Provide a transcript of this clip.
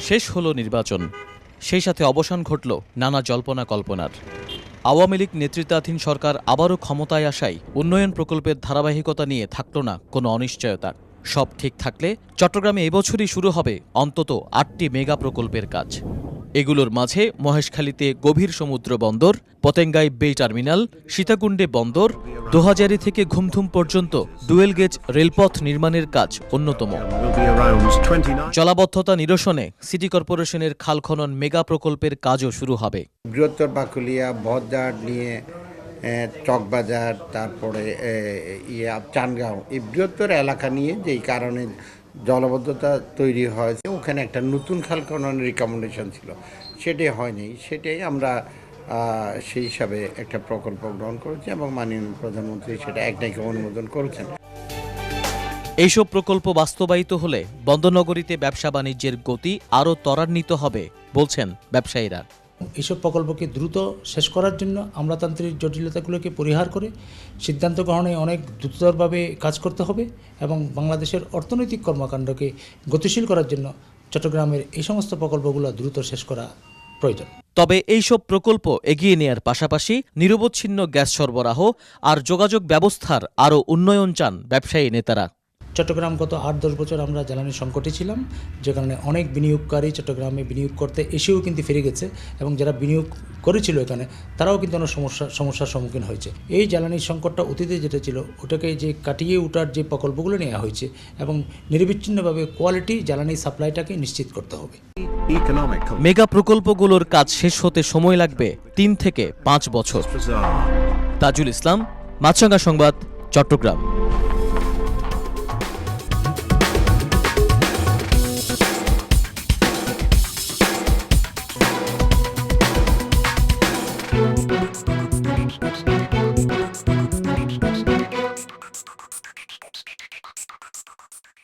শেষ হলো নির্বাচন। সেই সাথে অবসান ঘটল নানা জল্পনা কল্পনার। আওয়ামী লীগ নেতৃত্বাধীন সরকার আবারও ক্ষমতায় আসায় উন্নয়ন প্রকল্পের ধারাবাহিকতা নিয়ে থাকল না কোনো অনিশ্চয়তা। সব ঠিক থাকলে চট্টগ্রামে এবছরই শুরু হবে অন্তত আটটি মেগা প্রকল্পের কাজ। এগুলোর মাঝে মহেশখালীতে গভীর সমুদ্র বন্দর পতেঙ্গায় বে টার্মিনাল, সীতাকুণ্ডে বন্দর, দোহাজারি থেকে ঘুমধুম পর্যন্ত ডুয়েল গেজ রেলপথ নির্মাণের কাজ অন্যতম will be around 29. জলাবদ্ধতা নিরসনে সিটি কর্পোরেশনের খাল খনন মেগা প্রকল্পের কাজও শুরু হবে বৃহত্তর বাকুলিয়া বহদ্দার নিয়ে চকবাজার, তারপরে চানগাঁও, এই বৃহত্তর এলাকা নিয়ে যেই কারণে জলবদ্ধতা তৈরি হয়েছে ওখানে একটা নতুন খাল খননের রিকমেন্ডেশন ছিল। সেটাই হয়নি। সেটাই আমরা সেই হিসাবে একটা প্রকল্প গ্রহণ করেছি এবং মাননীয় প্রধানমন্ত্রী সেটা একটাকে অনুমোদন করেছেন। এইসব প্রকল্প বাস্তবায়িত হলে বন্দরনগরীতে ব্যবসা বাণিজ্যের গতি আরও ত্বরান্বিত হবে বলছেন ব্যবসায়ীরা। এইসব প্রকল্পকে দ্রুত শেষ করার জন্য আমলাতান্ত্রিক জটিলতাগুলোকে পরিহার করে সিদ্ধান্ত গ্রহণে অনেক দ্রুততরভাবে কাজ করতে হবে এবং বাংলাদেশের অর্থনৈতিক কর্মকাণ্ডকে গতিশীল করার জন্য চট্টগ্রামের এই সমস্ত প্রকল্পগুলো দ্রুত শেষ করা প্রয়োজন। তবে এইসব প্রকল্প এগিয়ে নেয়ার পাশাপাশি নিরবচ্ছিন্ন গ্যাস সরবরাহ আর যোগাযোগ ব্যবস্থার আরও উন্নয়ন চান ব্যবসায়ী নেতারা চট্টগ্রাম গত আট দশ বছর আমরা জ্বালানি সংকটে ছিলাম যে কারণে অনেক বিনিয়োগকারী চট্টগ্রামে বিনিয়োগ করতে এসেও কিন্তু ফিরে গেছে এবং যারা বিনিয়োগ করেছিল এখানে তারাও কিন্তু অনেক সমস্যা সমস্যার সম্মুখীন হয়েছে। এই জ্বালানি সংকটটা অতীতে যেটা ছিল ওটাকে যে কাটিয়ে ওঠার যে প্রকল্পগুলো নেওয়া হয়েছে এবং নিরবিচ্ছিন্নভাবে কোয়ালিটি জ্বালানি সাপ্লাইটাকে নিশ্চিত করতে হবে। মেগা প্রকল্পগুলোর কাজ শেষ হতে সময় লাগবে তিন থেকে পাঁচ বছর। তাজুল ইসলাম মাছরাঙ্গা সংবাদ চট্টগ্রাম।